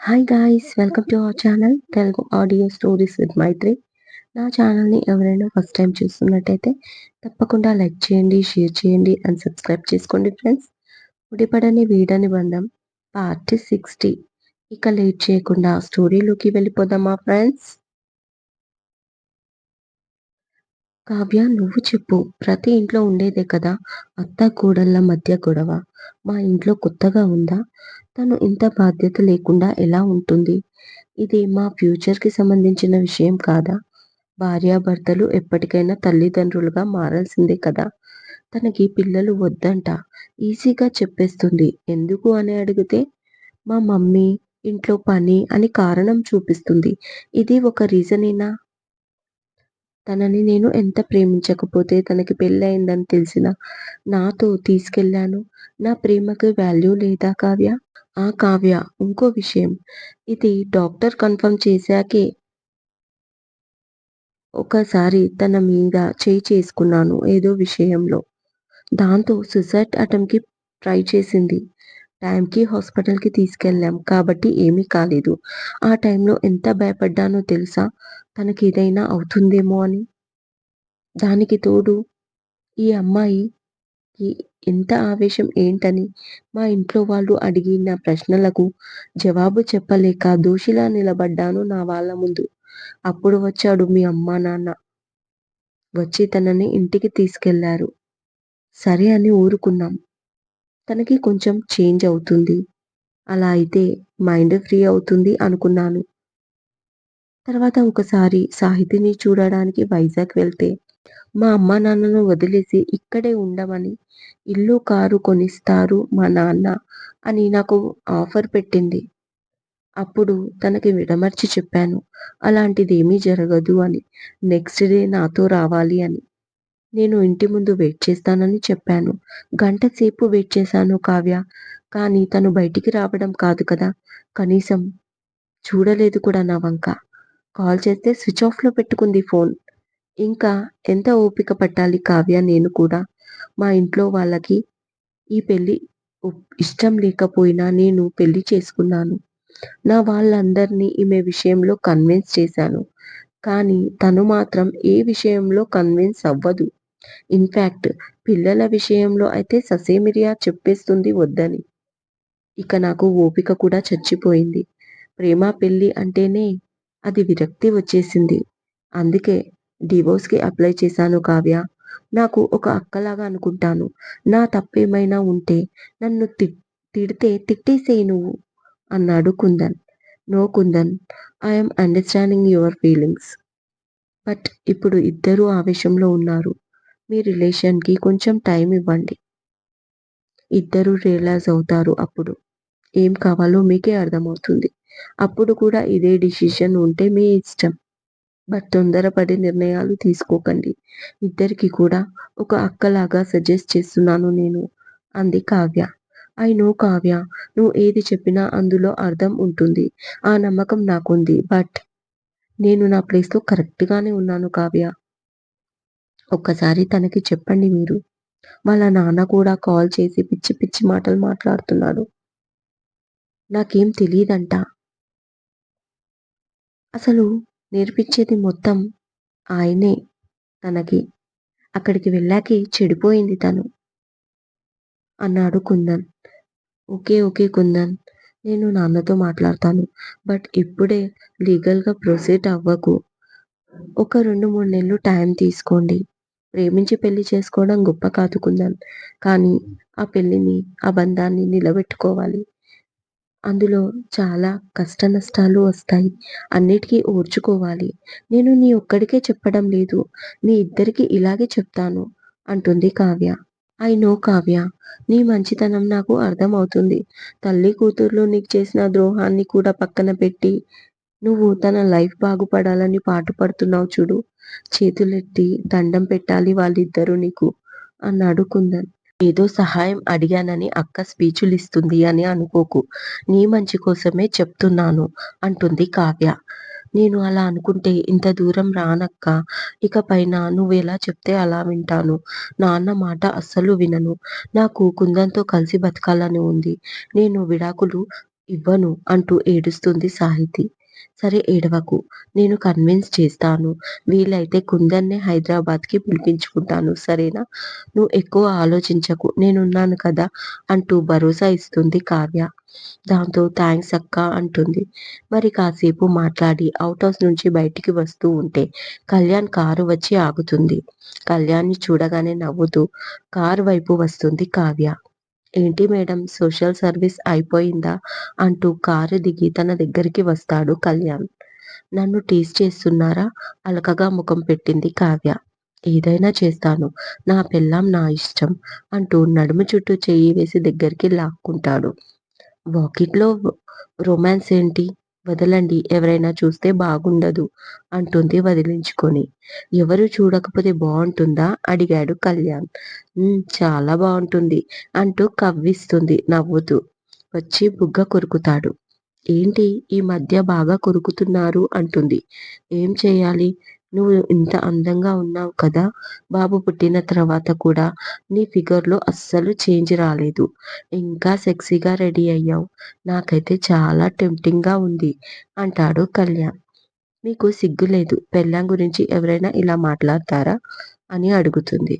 Hi guys welcome to our channel Telugu audio stories with Maithri నా ఛానల్ని ఎవరైనా first time చూస్తున్నట్టయితే తప్పకుండా లైక్ చేయండి షేర్ చేయండి అండ్ సబ్స్క్రైబ్ చేసుకోండి ఫ్రెండ్స్ ముడిపడని వీడని బంధం పార్ట్ సిక్స్టీ ఇక లేట్ చేయకుండా స్టోరీలోకి వెళ్ళిపోదామా ఫ్రెండ్స్ కావ్య నువ్వు చెప్పు. ప్రతి ఇంట్లో ఉండేదే కదా అత్త కూడళ్ళ మధ్య గొడవ. మా ఇంట్లో కొత్తగా ఉందా? తను ఇంత బాధ్యత లేకుండా ఎలా ఉంటుంది? ఇది మా ఫ్యూచర్కి సంబంధించిన విషయం కాదా? భార్యాభర్తలు ఎప్పటికైనా తల్లిదండ్రులుగా మారాల్సిందే కదా? తనకి పిల్లలు వద్దంట ఈజీగా చెప్పేస్తుంది. ఎందుకు అని అడిగితే మా మమ్మీ ఇంట్లో పని అని కారణం చూపిస్తుంది. ఇది ఒక రీజనేనా? తనని నేను ఎంత ప్రేమించకపోతే తనకి పెళ్ళయిందని తెలిసిన నాతో తీసుకెళ్ళాను. నా ప్రేమకు వాల్యూ లేదా కావ్య? ఆ కావ్య ఇంకో విషయం. ఇది డాక్టర్ కన్ఫర్మ్ చేశాకే ఒకసారి తన మీద చేయి చేసుకున్నాను ఏదో విషయంలో. దాంతో సుసైడ్ అటెంప్ట్కి ట్రై చేసింది. టైంకి హాస్పిటల్కి తీసుకెళ్ళాం కాబట్టి ఏమీ కాలేదు. ఆ టైంలో ఎంత భయపడ్డానో తెలుసా? తనకి ఏదైనా అవుతుందేమో అని. దానికి తోడు ఈ అమ్మాయికి ఇంత ఆవేశం ఏంటని మా ఇంట్లో వాళ్ళు అడిగిన ప్రశ్నలకు జవాబు చెప్పలేక దోషిలా నిలబడ్డాను నా వాళ్ళ ముందు. అప్పుడు వచ్చాడు మీ అమ్మా నాన్న. వచ్చి తనని ఇంటికి తీసుకెళ్ళారు. సరే అని ఊరుకున్నాం. తనకి కొంచెం చేంజ్ అవుతుంది. అలా అయితే మైండ్ ఫ్రీ అవుతుంది అనుకున్నాను. తర్వాత ఒకసారి సాహితిని చూడడానికి వైజాగ్ వెళ్తే మా అమ్మ నాన్నను వదిలేసి ఇక్కడే ఉండమని ఇల్లు కారు కొనిస్తారు మా నాన్న అని నాకు ఆఫర్ పెట్టింది. అప్పుడు తనకి విడమర్చి చెప్పాను అలాంటిది ఏమీ జరగదు అని నెక్స్ట్ డే నాతో రావాలి అని. నేను ఇంటి ముందు వెయిట్ చేస్తానని చెప్పాను. గంట సేపు వెయిట్ చేశాను కావ్య కానీ తను బయటికి రావడం కాదు కదా కనీసం చూడలేదు కూడా నా వంక. కాల్ చేస్తే స్విచ్ ఆఫ్లో పెట్టుకుంది ఫోన్. ఇంకా ఎంత ఓపిక పట్టాలి కావ్య నేను కూడా? మా ఇంట్లో వాళ్ళకి ఈ పెళ్ళి ఇష్టం లేకపోయినా నేను పెళ్ళి చేసుకున్నాను. నా వాళ్ళందరినీ ఈమె విషయంలో కన్విన్స్ చేశాను. కానీ తను మాత్రం ఏ విషయంలో కన్విన్స్ అవ్వదు. ఇన్ఫ్యాక్ట్ పిల్లల విషయంలో అయితే ససేమిరియా చెప్పేస్తుంది వద్దని. ఇక నాకు ఓపిక కూడా చచ్చిపోయింది. ప్రేమ పెళ్ళి అంటేనే అది విరక్తి వచ్చేసింది. అందుకే డివోర్స్కి అప్లై చేశాను కావ్య. నాకు ఒక అక్కలాగా అనుకుంటాను. నా తప్పేమైనా ఉంటే నన్ను తి తిడితే తిట్టేసేయి నువ్వు అన్నాడు Kundan. No Kundan I'm understanding your feelings but ఇప్పుడు ఇద్దరూ ఆవేశంలో ఉన్నారు. మీ రిలేషన్కి కొంచెం టైం ఇవ్వండి. ఇద్దరు రియలైజ్ అవుతారు అప్పుడు. ఏం కావాలో మీకే అర్థమవుతుంది. అప్పుడు కూడా ఇదే డిసిషన్ ఉంటే మీ ఇష్టం. బట్ తొందరపడి నిర్ణయాలు తీసుకోకండి. ఇద్దరికి కూడా ఒక అక్కలాగా సజెస్ట్ చేస్తున్నాను నేను. అంది కావ్య. ఐ నో కావ్య నువ్వు ఏది చెప్పినా అందులో అర్థం ఉంటుంది. ఆ నమ్మకం నాకుంది బట్ నేను నా ప్లేస్లో కరెక్ట్గానే ఉన్నాను కావ్య. ఒక్కసారి తనకి చెప్పండి మీరు. వాళ్ళ నాన్న కూడా కాల్ చేసి పిచ్చి పిచ్చి మాటలు మాట్లాడుతున్నాడు నాకేం తెలియదంట అసలు నేర్పించేది మొత్తం ఆయనే తనకి. అక్కడికి వెళ్ళాకే చెడిపోయింది తను. అన్నాడు కుందన్. Okay okay kundan. నేను నాన్నతో మాట్లాడతాను. బట్ ఇప్పుడే లీగల్గా ప్రొసీడ్ అవ్వకు. ఒక రెండు మూడు నెలలు టైం తీసుకోండి. ప్రేమించి పెళ్ళి చేసుకోవడం గొప్ప కాదు కుందన్. కానీ ఆ పెళ్ళిని ఆ బంధాన్ని నిలబెట్టుకోవాలి. అందులో చాలా కష్ట నష్టాలు వస్తాయి. అన్నిటికీ ఓర్చుకోవాలి. నేను నీ ఒక్కడికే చెప్పడం లేదు. మీ ఇద్దరికి ఇలాగే చెప్తాను అంటుంది కావ్య. I know Kavya. నీ మంచితనం నాకు అర్థమవుతుంది. తల్లి కూతుర్లు నీకు చేసిన ద్రోహాన్ని కూడా పక్కన పెట్టి నువ్వు తన లైఫ్ బాగుపడాలని పాటుపడుతున్నావు చూడు. చేతులెత్తి దండం పెట్టాలి వాళ్ళిద్దరూ నీకు అన్నాడు కుందన్. ఏదో సహాయం అడిగానని అక్క స్పీచులిస్తుంది అని అనుకోకు. నీ మంచి కోసమే చెప్తున్నాను అంటుంది కావ్య. నేను అలా అనుకుంటే ఇంత దూరం రానక్క. ఇక పైన ఎలా చెప్తే అలా వింటాను. నాన్న మాట అస్సలు వినను. నాకు కుందంతో కలిసి బతకాలని ఉంది. నేను విడాకులు ఇవ్వను అంటూ ఏడుస్తుంది సాహితి. సరే ఏడవకు. నేను కన్విన్స్ చేస్తాను. వీలైతే కుందన్నే హైదరాబాద్‌కి పిలిపించుకుంటాను సరేనా? నువ్వు ఎక్కువ ఆలోచించకు. నేనున్నాను కదా! అంటూ భరోసా ఇస్తుంది కావ్య. దాంతో థ్యాంక్స్ అక్కా అంటుంది. మరి కాసేపు మాట్లాడి అవుట్ హౌస్ నుంచి బయటికి వస్తూ ఉంటే కళ్యాణ్ కారు వచ్చి ఆగుతుంది. కళ్యాణ్‌ని చూడగానే నవ్వుతూ కారు వైపు వస్తుంది కావ్య. ఏంటి మేడం సోషల్ సర్వీస్ అయిపోయిందా? అంటూ కారు దిగి తన దగ్గరికి వస్తాడు కళ్యాణ్. నన్ను టీస్ చేస్తున్నారా? అలకగా ముఖం పెట్టింది కావ్య. ఏదైనా చేస్తాను. నా పెళ్ళాం నా ఇష్టం అంటూ నడుము చుట్టూ చెయ్యి వేసి దగ్గరికి లాక్కుంటాడు. వాకిట్లో రొమాన్స్ ఏంటి? వదలండి ఎవరైనా చూస్తే బాగుండదు అంటుంది వదిలించుకొని. ఎవరు చూడకపోతే బాగుంటుందా అడిగాడు కళ్యాణ్. ఉమ్ చాలా బాగుంటుంది అంటూ కవ్విస్తుంది నవ్వుతూ. వచ్చి బుగ్గ కొరుకుతాడు. ఏంటి ఈ మధ్య బాగా కొరుకుతున్నారు అంటుంది. ఏం చేయాలి నువ్వు ఇంత అందంగా ఉన్నావు కదా! బాబు పుట్టిన తర్వాత కూడా నీ ఫిగర్‌లో అస్సలు చేంజ్ రాలేదు. ఇంకా సెక్సీగా రెడీ అయ్యావు. నాకైతే చాలా టెంప్టింగ్‌గా ఉంది అంటాడు కళ్యాణ్. మీకు సిగ్గు లేదు. పెళ్ళాం గురించి ఎవరైనా ఇలా మాట్లాడతారా? అని అడుగుతుంది.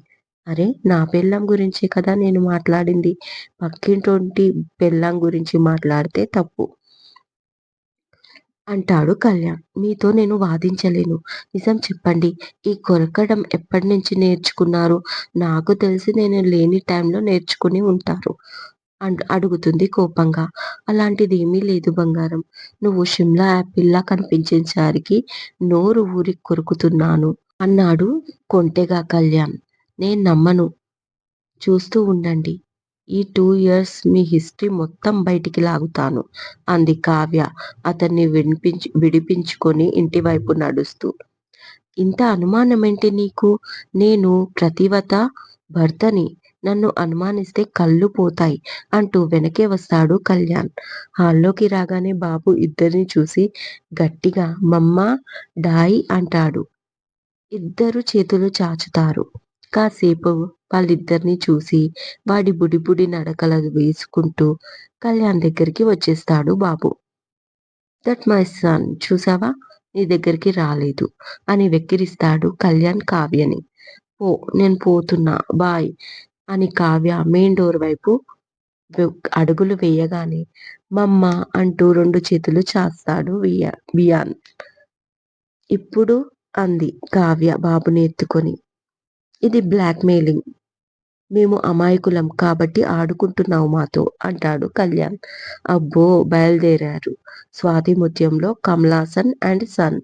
అరే నా పెళ్ళాం గురించే కదా నేను మాట్లాడింది. పక్కింటి పెళ్ళాం గురించి మాట్లాడితే తప్పు. అంటాడు కళ్యాణ్. మీతో నేను వాదించలేను. నిజం చెప్పండి. ఈ కొరకడం ఎప్పట్నించి నేర్చుకున్నారు? నాకు తెలిసి నేను లేని టైంలో నేర్చుకుని ఉంటారు. అడుగుతుంది కోపంగా. అలాంటిదేమీ లేదు బంగారం. నువ్వు షిమ్లా యాపిల్లా కనిపించేసరికి నోరు ఊరి కొరుకుతున్నాను అన్నాడు కొంటెగా కళ్యాణ్. నేను నమ్మను. చూస్తూ ఉండండి. ఈ టూ ఇయర్స్ మీ హిస్టరీ మొత్తం బయటికి లాగుతాను అంది కావ్య అతన్ని వినిపించి విడిపించుకొని ఇంటివైపు నడుస్తూ. ఇంత అనుమానమేంటి నీకు? నేను ప్రతివత భర్తని. నన్ను అనుమానిస్తే కళ్ళు పోతాయి అంటూ వెనకే వస్తాడు కళ్యాణ్. హాల్లోకి రాగానే బాబు ఇద్దరిని చూసి గట్టిగా మమ్మా, డాయి అంటాడు. ఇద్దరు చేతులు చాచుతారు. కాసేపు వాళ్ళిద్దరిని చూసి వాడి బుడి బుడి నడకలు వేసుకుంటూ కళ్యాణ్ దగ్గరికి వచ్చేస్తాడు బాబు. దట్ మై సన్ చూసావా? నీ దగ్గరికి రాలేదు అని వెక్కిరిస్తాడు కళ్యాణ్ కావ్యని. పో నేను పోతున్నా బాయ్ అని కావ్య మెయిన్ డోర్ వైపు అడుగులు వేయగానే మమ్మ అంటూ రెండు చేతులు చాస్తాడు వియా వియాన్. ఇప్పుడు అంది కావ్య బాబుని ఎత్తుకొని. ఇది బ్లాక్మెయిలింగ్ మేము అమాయకులం కాబట్టి ఆడుకుంటున్నావు మాతో అంటాడు కళ్యాణ్. అబ్బో బయలుదేరారు. స్వాతి ముత్యంలో కమలాసన్ అండ్ సన్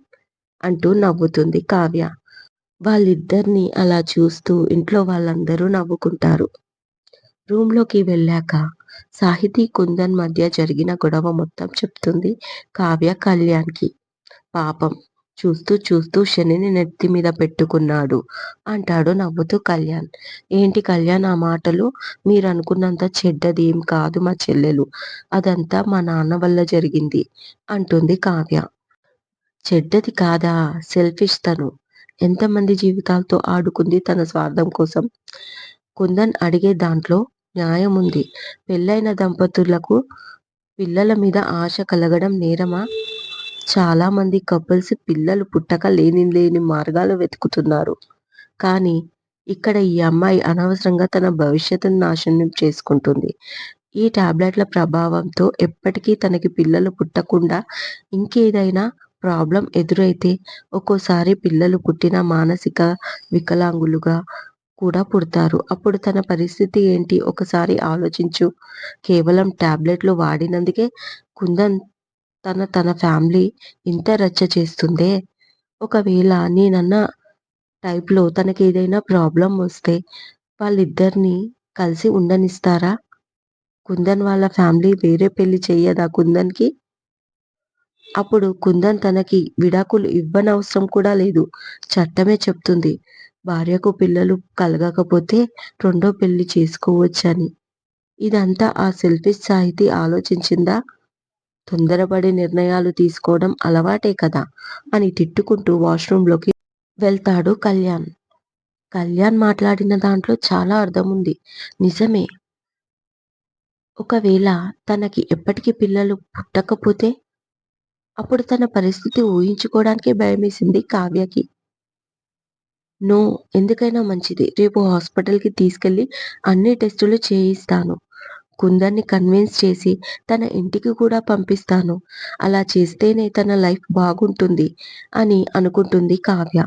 అంటూ నవ్వుతుంది కావ్య. వాళ్ళిద్దరిని అలా చూస్తూ ఇంట్లో వాళ్ళందరూ నవ్వుకుంటారు. రూమ్లోకి వెళ్ళాక సాహితీ, కుందన్ మధ్య జరిగిన గొడవ మొత్తం చెప్తుంది కావ్య కళ్యాణ్‌కి. పాపం చూస్తూ చూస్తూ శనిని నెత్తి మీద పెట్టుకున్నాడు అంటాడు నవ్వుతూ కళ్యాణ్. ఏంటి కళ్యాణ్ ఆ మాటలు? మీరు అనుకున్నంత చెడ్డది ఏం కాదు మా చెల్లెలు. అదంతా మా నాన్న వల్ల జరిగింది అంటుంది కావ్య. చెడ్డది కాదా? సెల్ఫిష్ తను. ఎంతమంది జీవితాలతో ఆడుకుంది తన స్వార్థం కోసం. కుందన్ అడిగే దాంట్లో న్యాయం ఉంది పెళ్ళైన దంపతులకు పిల్లల మీద ఆశ కలగడం నేరమా? చాలా మంది కపుల్స్ పిల్లలు పుట్టక లేని లేని మార్గాలు వెతుకుతున్నారు. కానీ ఇక్కడ ఈ అమ్మాయి అనవసరంగా తన భవిష్యత్తును నాశనం చేసుకుంటుంది. ఈ టాబ్లెట్ల ప్రభావంతో ఎప్పటికీ తనకి పిల్లలు పుట్టకుండా ఇంకేదైనా ప్రాబ్లం ఎదురైతే ఒక్కోసారి పిల్లలు పుట్టిన మానసిక వికలాంగులుగా కూడా పుడతారు. అప్పుడు తన పరిస్థితి ఏంటి ఒకసారి ఆలోచించు. కేవలం ట్యాబ్లెట్లు వాడినందుకే కుందన్ తన తన ఫ్యామిలీ ఇంత రచ్చ చేస్తుందే. ఒకవేళ నేనన్న టైప్‌లో తనకి ఏదైనా ప్రాబ్లం వస్తే వాళ్ళిద్దరిని కలిసి ఉండనిస్తారా? కుందన్ వాళ్ళ ఫ్యామిలీ వేరే పెళ్ళి చేయదా కుందన్‌కి? అప్పుడు కుందన్ తనకి విడాకులు ఇవ్వనవసరం కూడా లేదు. చట్టమే చెప్తుంది. భార్యకు పిల్లలు కలగకపోతే రెండో పెళ్ళి చేసుకోవచ్చని. ఇదంతా ఆ సెల్ఫిష్ సాహితి ఆలోచించిందా? తొందరపడి నిర్ణయాలు తీసుకోవడం అలవాటే కదా! అని తిట్టుకుంటూ వాష్‌రూంలోకి వెళ్తాడు కళ్యాణ్. కళ్యాణ్ మాట్లాడిన దాంట్లో చాలా అర్థం ఉంది నిజమే. ఒకవేళ తనకి ఎప్పటికి పిల్లలు పుట్టకపోతే అప్పుడు తన పరిస్థితి ఊహించుకోవడానికే భయమేసింది కావ్యకి. నో ఎందుకైనా మంచిది రేపు హాస్పిటల్‌కి తీసుకెళ్ళి అన్ని టెస్టులు చేయిస్తాను. కుందన్ని కన్విన్స్ చేసి తన ఇంటికి కూడా పంపిస్తాను. అలా చేస్తేనే తన లైఫ్ బాగుంటుంది అని అనుకుంటుంది కావ్య.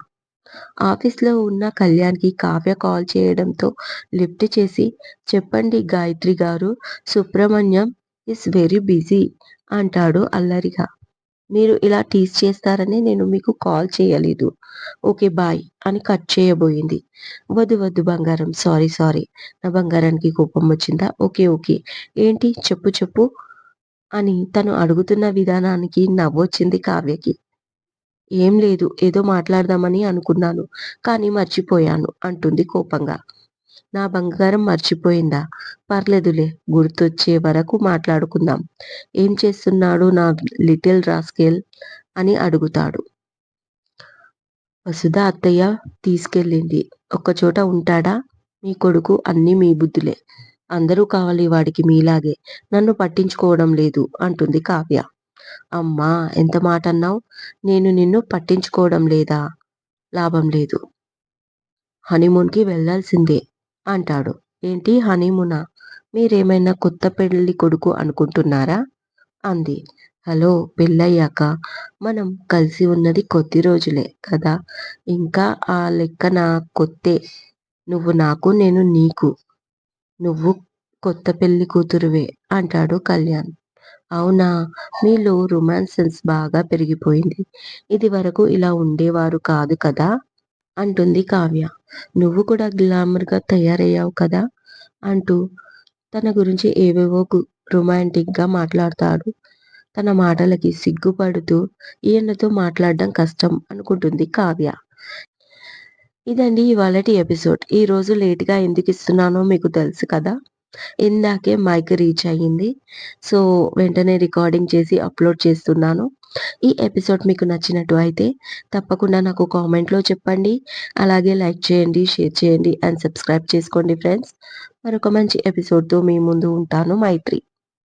ఆఫీస్‌లో ఉన్న కళ్యాణ్‌కి కావ్య కాల్ చేయడంతో లిఫ్ట్ చేసి చెప్పండి గాయత్రి గారు సుబ్రహ్మణ్యం ఇస్ వెరీ బిజీ అంటాడు అల్లరిగా. మీరు ఇలా టీస్ చేస్తారని నేను మీకు కాల్ చేయలేదు. ఓకే బాయ్ అని కట్ చేయబోయింది. వద్దు వద్దు బంగారం సారీ సారీ నా బంగారానికి కోపం వచ్చిందా? ఓకే ఓకే ఏంటి చెప్పు చెప్పు అని తను అడుగుతున్న విధానానికి నవ్వొచ్చింది కావ్యకి. ఏం లేదు ఏదో మాట్లాడదామని అనుకున్నాను. కానీ మర్చిపోయాను అంటుంది కోపంగా. నా బంగారం మర్చిపోయిందా? పర్లేదులే గుర్తొచ్చే వరకు మాట్లాడుకుందాం. ఏం చేస్తున్నాడు నా లిటిల్ రాస్కెల్ అని అడుగుతాడు. వసుధ అత్తయ్య తీసుకెళ్ళింది. ఒక్కచోట ఉంటాడా? మీ కొడుకు అన్నీ మీ బుద్ధులే. అందరూ కావాలి వాడికి మీలాగే. నన్ను పట్టించుకోవడం లేదు అంటుంది కావ్య. అమ్మా ఎంత మాటన్నావ్? నేను నిన్ను పట్టించుకోవడం లేదా? లాభం లేదు. హనీమూన్‌కి వెళ్ళాల్సిందే అంటాడు. ఏంటి హనీమూనా? మీరేమైనా కొత్త పెళ్ళికొడుకు అనుకుంటున్నారా? అంది. హలో పెళ్ళయ్యాక మనం కలిసి ఉన్నది కొద్ది రోజులే కదా! ఇంకా ఆ లెక్క నా కొత్తే. నువ్వు నాకు నేను నీకు. నువ్వు కొత్త పెళ్ళి కూతురువే అంటాడు కళ్యాణ్. అవునా! మీలో రొమాన్స్ సెన్స్ బాగా పెరిగిపోయింది. ఇదివరకు ఇలా ఉండేవారు కాదు కదా! అంటుంది కావ్య. నువ్వు కూడా గ్లామర్‌గా తయారయ్యావు కదా! అంటూ తన గురించి ఏవేవో రొమాంటిక్‌గా మాట్లాడతాడు. తన మాటలకి సిగ్గుపడుతూ ఈయనతో మాట్లాడడం కష్టం అనుకుంటుంది కావ్య. ఇదండి ఇవాళటి ఎపిసోడ్. ఈరోజు లేట్‌గా ఎందుకు ఇస్తున్నానో మీకు తెలుసు కదా! ఇందాకే మైక్ రీచ్ అయ్యింది. సో, వెంటనే రికార్డింగ్ చేసి అప్‌లోడ్ చేస్తున్నాను. ఈ ఎపిసోడ్ మీకు నచ్చినట్టు అయితే తప్పకుండా నాకు కామెంట్‌లో చెప్పండి. అలాగే లైక్ చేయండి, షేర్ చేయండి అండ్ సబ్స్క్రైబ్ చేసుకోండి ఫ్రెండ్స్. మరొక మంచి ఎపిసోడ్‌తో మీ ముందు ఉంటాను మైత్రి.